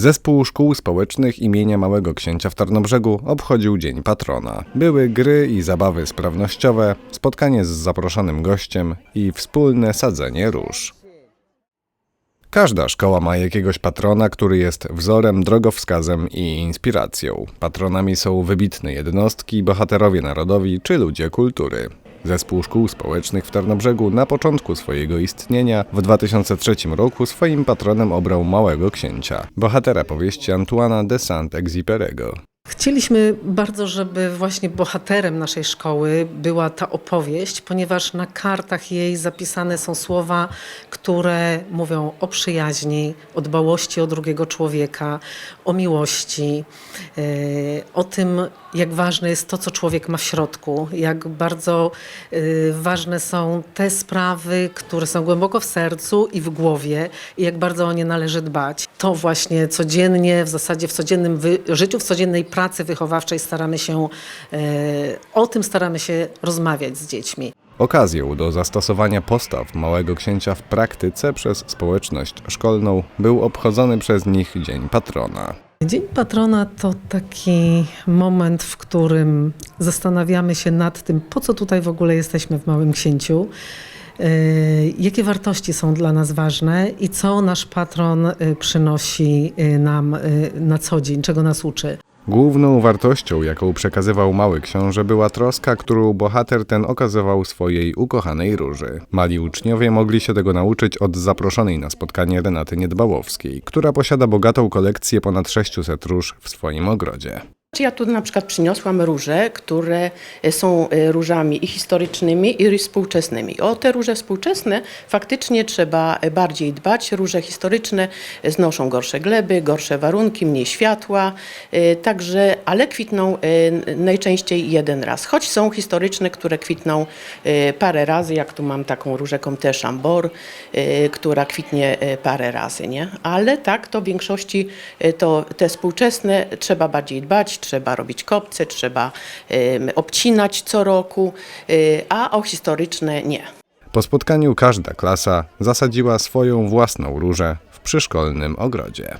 Zespół Szkół Społecznych imienia Małego Księcia w Tarnobrzegu obchodził Dzień Patrona. Były gry i zabawy sprawnościowe, spotkanie z zaproszonym gościem i wspólne sadzenie róż. Każda szkoła ma jakiegoś patrona, który jest wzorem, drogowskazem i inspiracją. Patronami są wybitne jednostki, bohaterowie narodowi czy ludzie kultury. Zespół Szkół Społecznych w Tarnobrzegu na początku swojego istnienia w 2003 roku swoim patronem obrał Małego Księcia, bohatera powieści Antoana de Saint-Exupéry'ego. Chcieliśmy bardzo, żeby właśnie bohaterem naszej szkoły była ta opowieść, ponieważ na kartach jej zapisane są słowa, które mówią o przyjaźni, o dbałości o drugiego człowieka, o miłości, e, o tym, jak ważne jest to, co człowiek ma w środku, jak bardzo e, ważne są te sprawy, które są głęboko w sercu i w głowie i jak bardzo o nie należy dbać. To właśnie codziennie, w zasadzie w codziennym życiu, w codziennej pracy wychowawczej staramy się, e, o tym staramy się rozmawiać z dziećmi. Okazją do zastosowania postaw Małego Księcia w praktyce przez społeczność szkolną był obchodzony przez nich Dzień Patrona. Dzień patrona to taki moment, w którym zastanawiamy się nad tym, po co tutaj w ogóle jesteśmy w Małym Księciu, e, jakie wartości są dla nas ważne i co nasz patron e, przynosi nam na co dzień, czego nas uczy. Główną wartością, jaką przekazywał Mały Książę, była troska, którą bohater ten okazywał swojej ukochanej róży. Mali uczniowie mogli się tego nauczyć od zaproszonej na spotkanie Renaty Niedbałowskiej, która posiada bogatą kolekcję ponad 600 róż w swoim ogrodzie. Ja tu na przykład przyniosłam róże, które są e, różami i historycznymi, i współczesnymi. O te róże współczesne faktycznie trzeba bardziej dbać. Róże historyczne znoszą gorsze gleby, gorsze warunki, mniej światła, e, także, ale kwitną e, najczęściej jeden raz. Choć są historyczne, które kwitną e, parę razy, jak tu mam taką różę Comte Chambord, e, która kwitnie e, parę razy, nie? Ale tak, to w większości e, to te współczesne trzeba bardziej dbać, trzeba robić kopce, trzeba obcinać co roku, y, a o historyczne nie. Po spotkaniu każda klasa zasadziła swoją własną różę w przyszkolnym ogrodzie.